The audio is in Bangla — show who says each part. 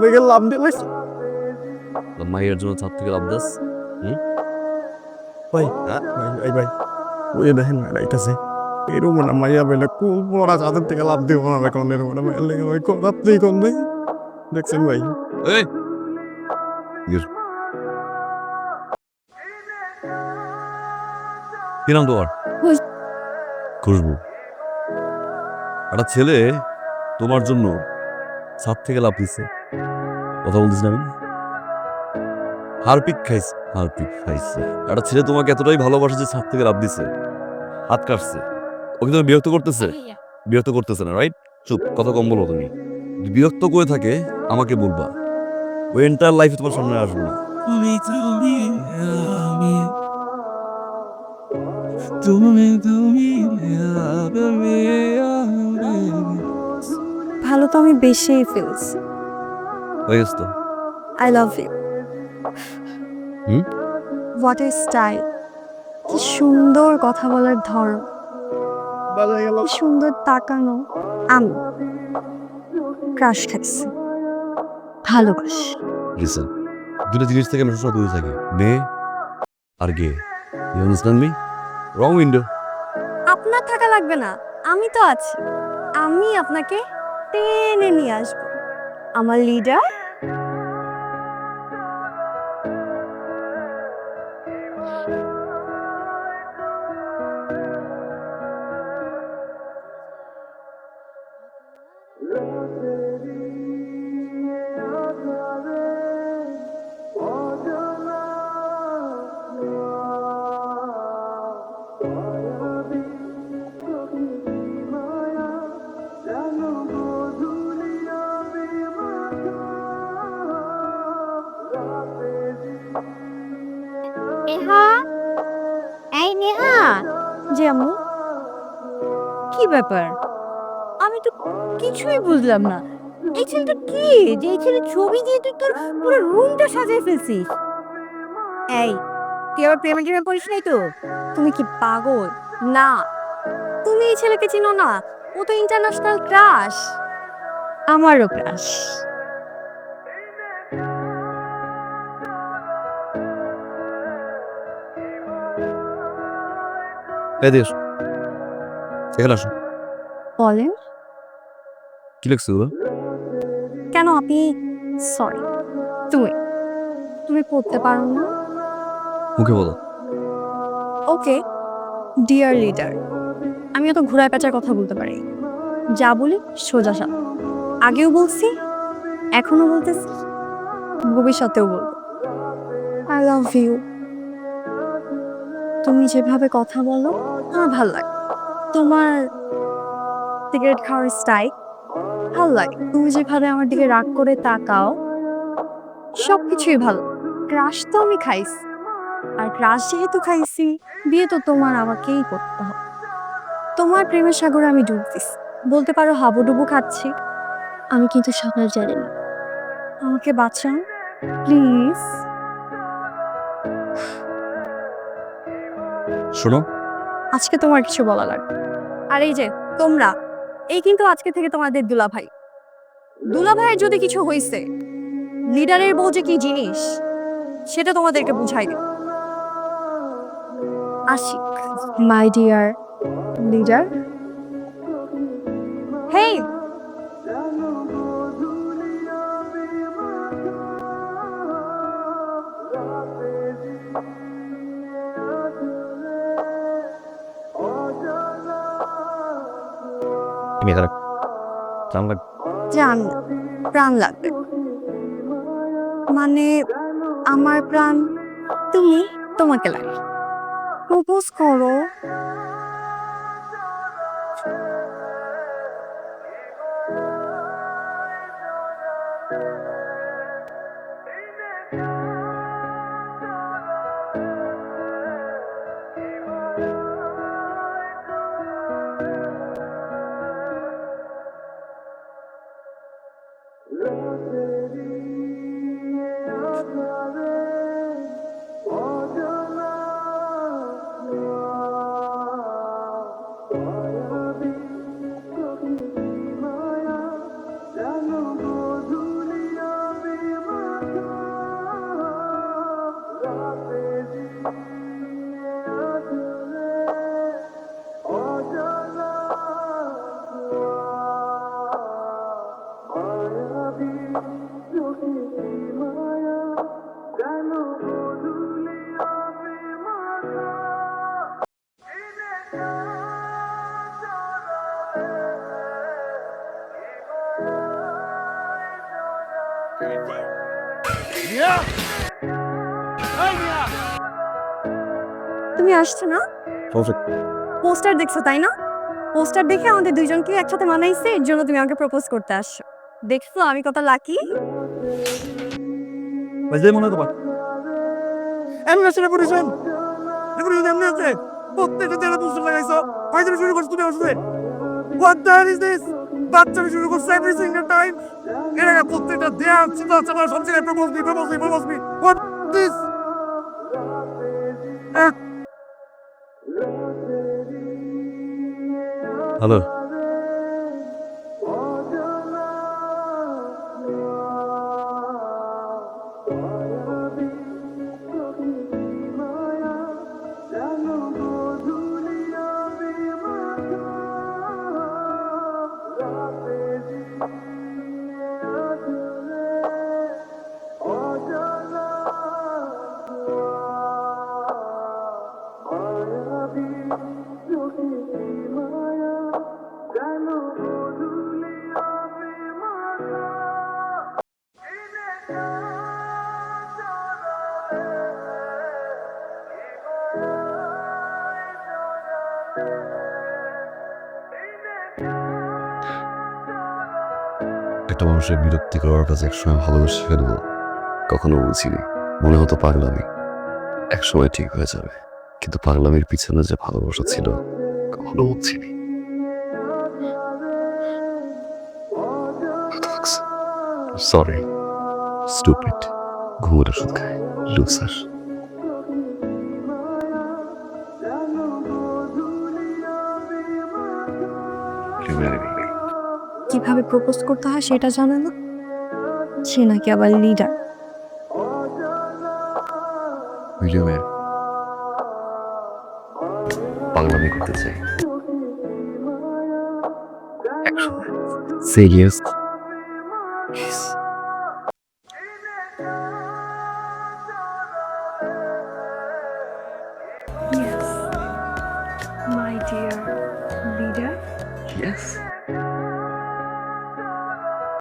Speaker 1: দেখে লাভ দিলে
Speaker 2: মাইয়ের জন্য ছাদ থেকে লাভ দাস?
Speaker 1: ভাই
Speaker 2: হ্যাঁ?
Speaker 1: ভাই ভাই ভাই ওই দেখেন না রাইতাছে এরকম না মাইয়া বেলে কোন পড়া চাঁদের থেকে লাভ দিব না কোন এরকম না? ভাই কোন রাত্রি কোন ভাই দেখছেন ভাই।
Speaker 2: এই কি নাম তোমার খুশবু। একটা ছেলে তোমার জন্য ছাদ থেকে লাভ দিচ্ছে কথা বলছিস না আমি? হারপিক খাইছে হারপিক খাইছে। একটা ছেলে তোমাকে এতটাই ভালোবাসে যে ছাদ থেকে লাভ দিছে। হাত কাটছে। ওকে তুমি বিরক্ত করতেছে? বিরক্ত করতেছে না রাইট চুপ কথা কম বলো তুমি। বিরক্ত করে থাকে আমাকে বলবা। ওই এন্টার লাইফে তোমার সামনে আসব না।
Speaker 3: তুমি তুমি
Speaker 4: ভালো তো আমি বেশিই ফিলছি
Speaker 2: হয়ে গেছে তো।
Speaker 4: I love you
Speaker 2: hmm?
Speaker 4: What is style কি সুন্দর কথা বলার ধরন। কি সুন্দর তাকানো। আমি। ক্রাশ খাইছি ভালোবাস
Speaker 2: লিসেন দুটো জিনিস থেকে আমি সবসময় দূরে থাকি। মেয়ে আর গে। You understand me wrong window
Speaker 4: আপনার থাকা লাগবে না, আমি তো আছি। আমি আপনাকে টেনে নিয়ে আসব। আমার লিডার জি আম্মু,
Speaker 5: কি ব্যাপার? আমি তো কিছুই বুঝলাম না। এই ছেলেটা কি? যে এই ছেলে ছবি দিয়ে তুই তোর পুরো রুমটা সাজিয়ে ফেলছিস। এই, তুই আবার প্রেমে টেমে পড়িস নাই তো?
Speaker 4: তুমি কি পাগল? না। তুমি এই ছেলেকে চিনো না? ও তো ইন্টারন্যাশনাল ক্রাশ
Speaker 5: আমারও ক্রাশ
Speaker 2: এই দেশ। এখানে আসো
Speaker 4: বলেন।
Speaker 2: কি লিখছো?
Speaker 4: কেন আপনি সরি তুমি তুমি পড়তে পারো না?
Speaker 2: মুখে বলো।
Speaker 4: ওকে ডিয়ার লিডার আমিও তো ঘোড়ায় পেঁচার কথা বলতে পারি। যা বলি সোজা সাপ আগেও বলছি এখনও বলতেছি ভবিষ্যতেও বলব। আই লাভ ইউ তুমি যেভাবে কথা বলো, আমার ভালো লাগে। তোমার সিগারেট খাওয়ার স্টাইল ভালো লাগে। তুমি যেভাবে আমার দিকে রাগ করে তাকাও সব কিছুই ভালো ক্রাশ তো আমি খাইছি। আর ক্রাশ যেহেতু খাইছি, বিয়ে তো তোমার আমাকেই করতে হবে। তোমার প্রেমের সাগরে আমি ডুবতেছি বলতে পারো হাবুডুবু খাচ্ছি। আমি কিন্তু সাঁতার জানি না। আমাকে বাঁচাও প্লিজ
Speaker 2: শোনো।
Speaker 4: আজকে তোমার কিছু বলা লাগবে। আর এই যে, তোমরা, এই কিন্তু আজকে থেকে তোমাদের দুলাভাই। দুলাভাইয়ের যদি কিছু হয়েছে লিডারের বউ যে কি জিনিস, সেটা তোমাদেরকে বুঝাই দেব। Ashiq, my dear leader. Hey
Speaker 2: তুমি এখানে চান লাগ
Speaker 4: জান, প্রাণ লাগবে। মানে আমার প্রাণ তুমি তোমাকে লাগে প্রপোজ করো। তুমি আসছো না? পোস্টার দেখছ তাই না? পোস্টার দেখে আমাদের দুইজনকে একসাথে মানাইছে এর জন্য তুমি আমাকে প্রপোজ করতে আসছো। দেখছ আমি কত লাকি
Speaker 6: বাজে মনে তোমার।
Speaker 1: এমনি আছে রেপুটেশন রেপুটেশন এমনি আছে। প্রত্যেকটা জেলা পোস্টার লাগাইছো। হয়তো শুরু করছ তুমি আসলে হোয়াট দ্য ইজ দিস বাচ্চারা শুরু করছে এভরি সিঙ্গেল টাইম এর আগে প্রত্যেকটা দেয়া চিন্তা চালা সব জায়গায় propose me propose me propose me what this
Speaker 6: Alo. একটা মানুষের বিরক্তি করার কাছে একসময় ভালোবেসে ফেলব কখনো বুঝিনি মনে হতো পাগলামি। একসময় ঠিক হয়ে যাবে। কিন্তু পাগলামির পিছনে যে ভালোবাসা ছিল, কখনো বুঝিনি সরি স্টুপিড ঘুমের ওষুধ খায় লুসার
Speaker 4: কীভাবে প্রপোজ করতে হয় সেটা জানে না। সে নাকি আবার লিডার
Speaker 6: ভিডিওয়ে পাগলামি করতে চাই। সিরিয়াস